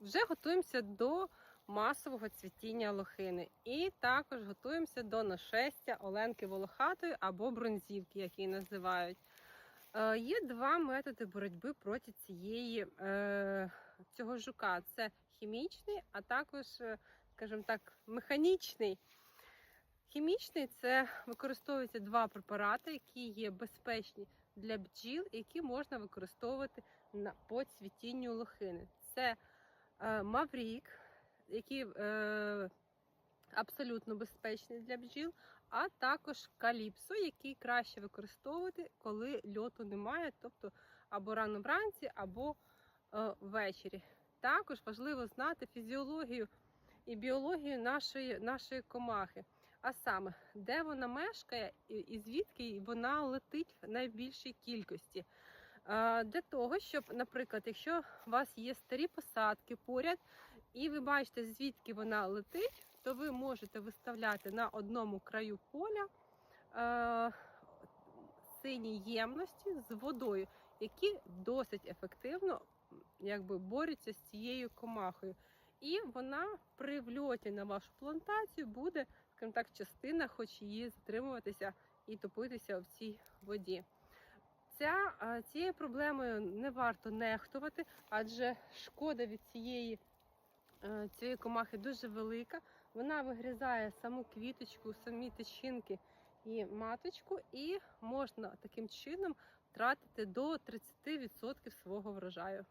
вже готуємося до масового цвітіння лохини. І також готуємося до нашестя Оленки Волохатої або бронзівки, як її називають. Е, Є два методи боротьби проти цієї, е, цього жука: це хімічний, а також, е, скажімо так, механічний. Хімічний це використовуються два препарати, які є безпечні для бджіл, які можна використовувати на по цвітінню лохини. Це Маврік, який е, абсолютно безпечний для бджіл, а також каліпсо, який краще використовувати, коли льоту немає, тобто або рано вранці, або е, ввечері. Також важливо знати фізіологію і біологію нашої, нашої комахи. А саме, де вона мешкає і звідки вона летить в найбільшій кількості. Е, Для того, щоб, наприклад, якщо у вас є старі посадки поряд, і ви бачите, звідки вона летить, то ви можете виставляти на одному краю поля е, сині ємності з водою, які досить ефективно якби, борються з цією комахою. І вона при вльоті на вашу плантацію буде, скажімо так, частина, хоч її затримуватися і топитися в цій воді. Ця, цією проблемою не варто нехтувати, адже шкода від цієї, е, цієї комахи дуже велика. Вона вигрізає саму квіточку, самі тичинки і маточку, і можна таким чином втратити до 30% свого врожаю.